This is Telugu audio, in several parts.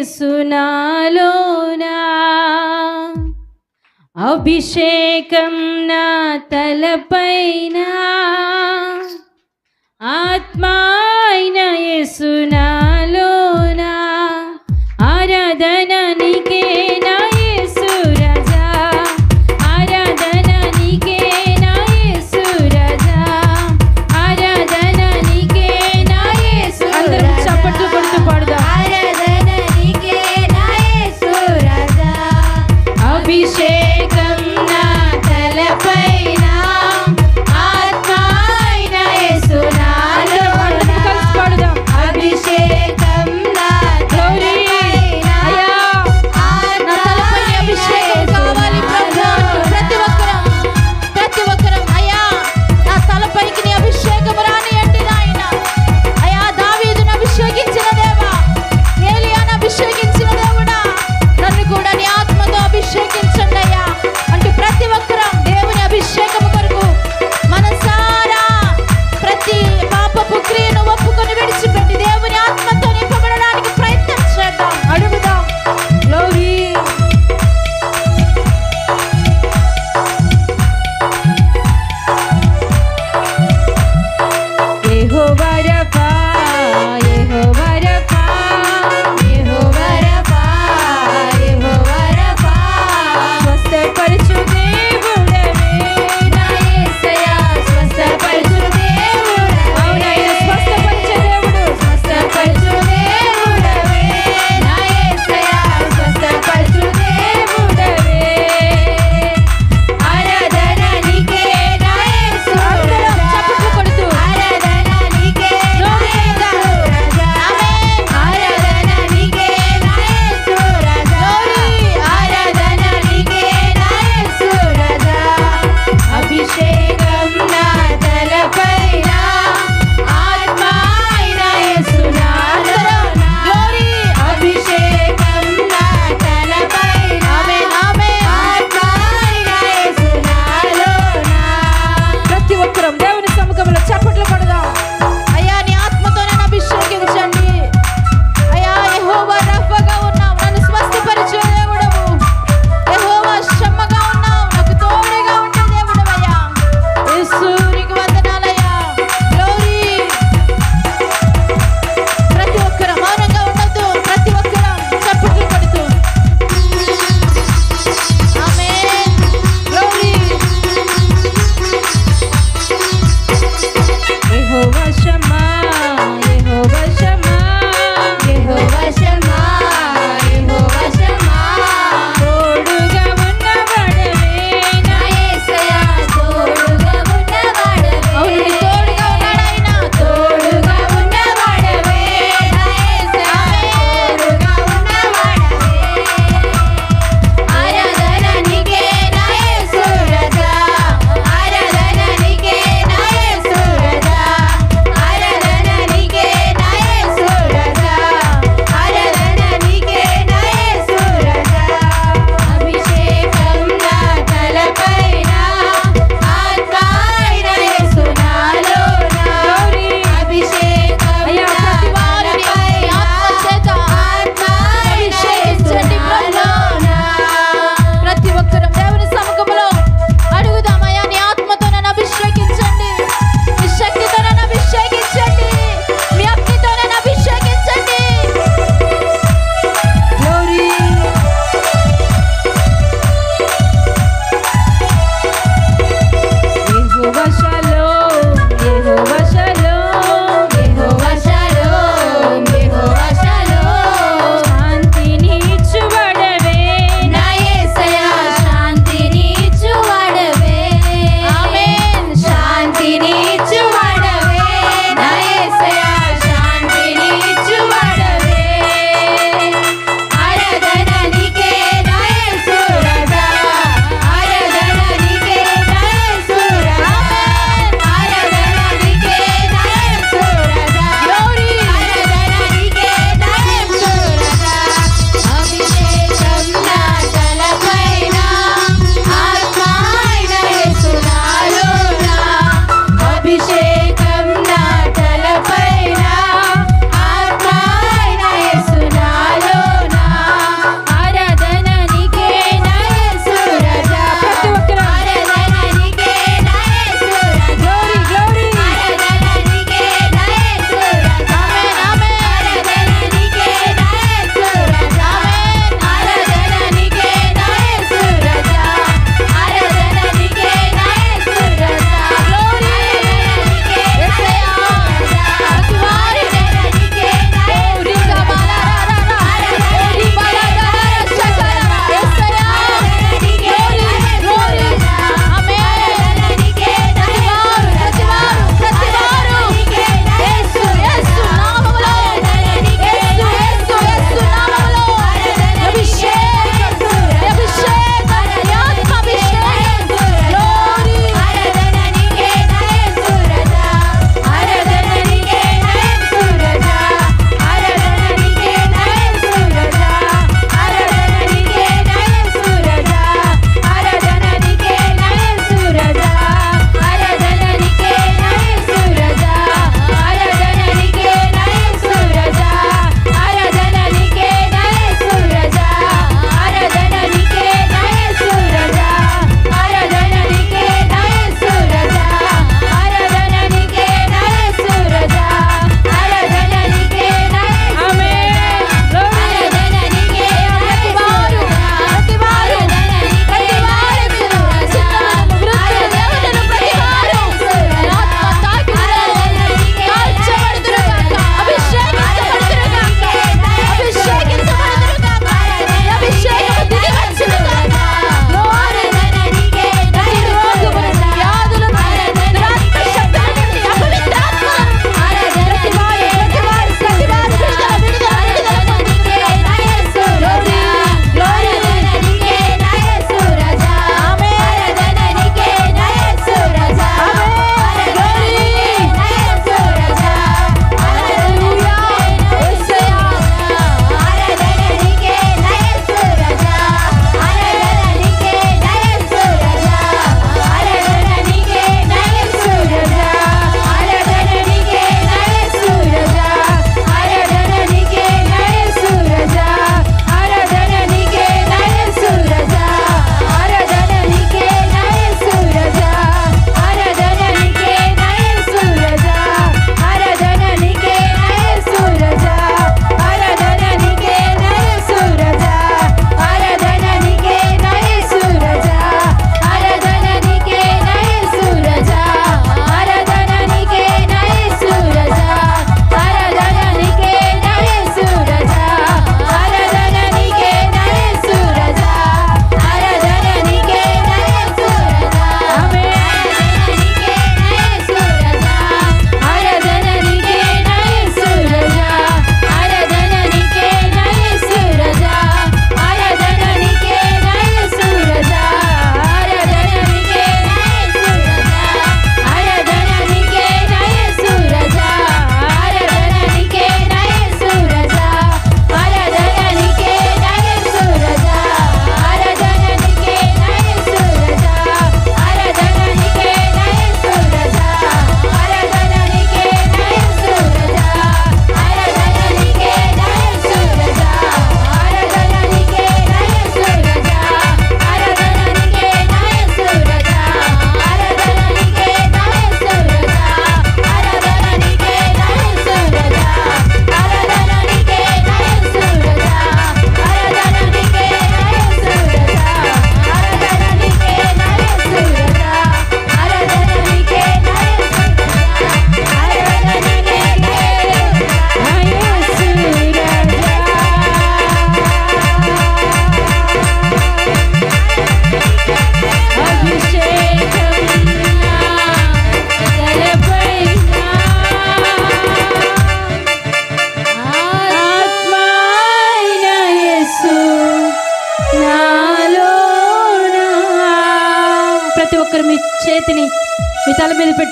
యేసునాలోనా అభిషేకం నా తలపైనా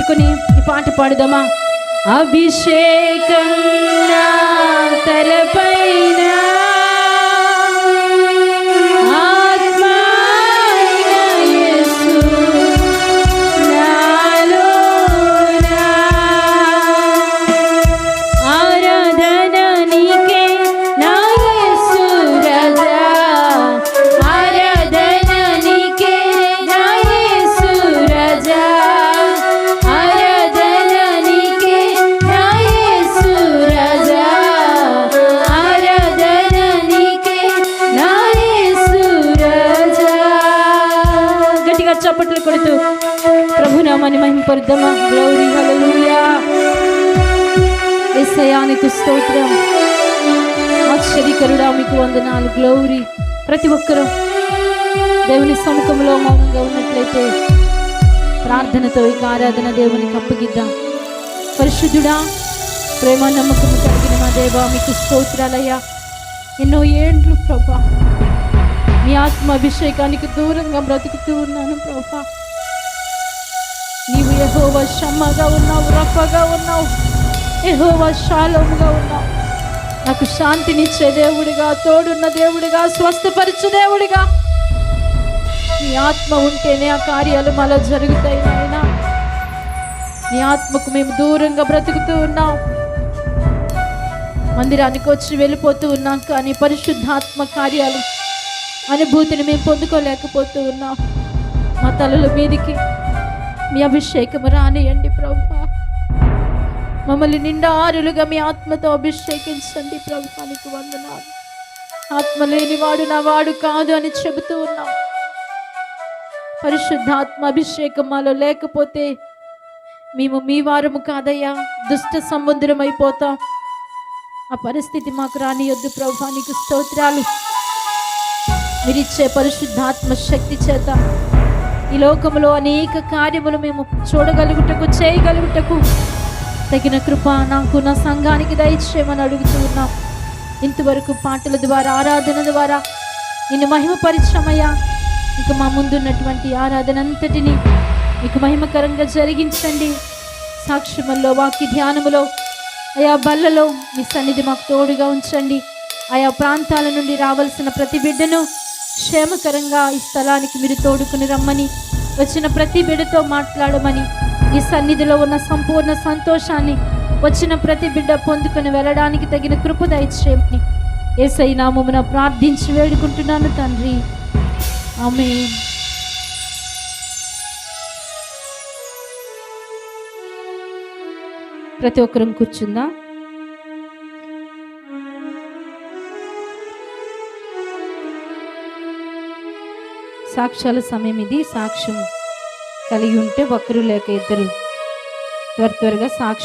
పెట్టుకుని ఈ పాట పాడుదామా? అభిషేకం నామాన్ని మహింపరుద్దామా గ్లౌరీ హల్లెలూయా ఎస్సయానికి స్తోత్రం. ఆశ్చర్యకరుడా మీకు వందనాలు. గ్లౌరీ ప్రతి ఒక్కరూ దేవుని సముఖంలో మౌనంగా ఉన్నట్లయితే ప్రార్థనతో ఇక ఆరాధన దేవునికి అప్పగిద్దాం. పరిశుద్ధుడా ప్రేమ నమ్మకం కలిగిన మా దేవ మీకు స్తోత్రాలయ్యా. ఎన్నో ఏండ్లు ప్రభా. మీ ఆత్మ అభిషేకానికి దూరంగా బ్రతుకుతూ ఉన్నాను ప్రభా. ఎహోవ యహోవ షమ్మగా ఉన్నావు రఫగా ఉన్నావు. ఎహోవ శాలముగా ఉన్నావు. నాకు శాంతినిచ్చే దేవుడిగా తోడున్న దేవుడిగా స్వస్థపరిచే దేవుడిగా. నీ ఆత్మ ఉంటేనే ఆ కార్యాలు మళ్ళా జరుగుతాయి నాయన. నీ ఆత్మకు మేము దూరంగా బ్రతుకుతూ ఉన్నాం. మందిరానికి వచ్చి వెళ్ళిపోతూ ఉన్నాం కానీ పరిశుద్ధాత్మ కార్యాలు అనుభూతిని మేము పొందుకోలేకపోతూ ఉన్నాం. మా తలల మీదికి మీ అభిషేకము రానియండి ప్రభా. మమ్మల్ని నిండారులుగా మీ ఆత్మతో అభిషేకించండి ప్రభుత్వానికి వందనాలు. ఆత్మ లేనివాడు నా వాడు కాదు అని చెబుతూ ఉన్నాం. పరిశుద్ధాత్మ అభిషేకం మాలో లేకపోతే మేము మీ వారము కాదయ్యా. దుష్ట సముద్రం అయిపోతాం. ఆ పరిస్థితి మాకు రానియొద్దు ప్రభానికి స్తోత్రాలు. మీరిచ్చే పరిశుద్ధాత్మ శక్తి చేత ఈ లోకంలో అనేక కార్యములు మేము చూడగలుగుటకు చేయగలుగుటకు తగిన కృప నాకు నా సంఘానికి దయచేయమని అడుగుతూ ఉన్నాం. ఇంతవరకు పాటల ద్వారా ఆరాధన ద్వారా నిన్ను మహిమపరిచమయ్యా. ఇక మా ముందున్నటువంటి ఆరాధన అంతటిని మీకు మహిమకరంగా జరిగించండి. సాక్ష్యముల్లో వాక్య ధ్యానములో ఆయా బల్లలో మీ సన్నిధి మాకు తోడుగా ఉంచండి. ఆయా ప్రాంతాల నుండి రావాల్సిన ప్రతి బిడ్డను క్షేమకరంగా ఈ స్థలానికి మీరు తోడుకుని రమ్మని వచ్చిన ప్రతి బిడ్డతో మాట్లాడమని ఈ సన్నిధిలో ఉన్న సంపూర్ణ సంతోషాన్ని వచ్చిన ప్రతి బిడ్డ పొందుకుని వెళ్ళడానికి తగిన కృప దయచేయమని ఏసై నామమున ప్రార్థించి వేడుకుంటున్నాను తండ్రి. ఆమె ప్రతి ఒక్కరం కూర్చుందా. సాక్ష్యాల సమయం ఇది. సాక్ష్యం కలిగి ఉంటే ఒకరు లేక ఇద్దరు త్వర త్వరగా సాక్ష్యం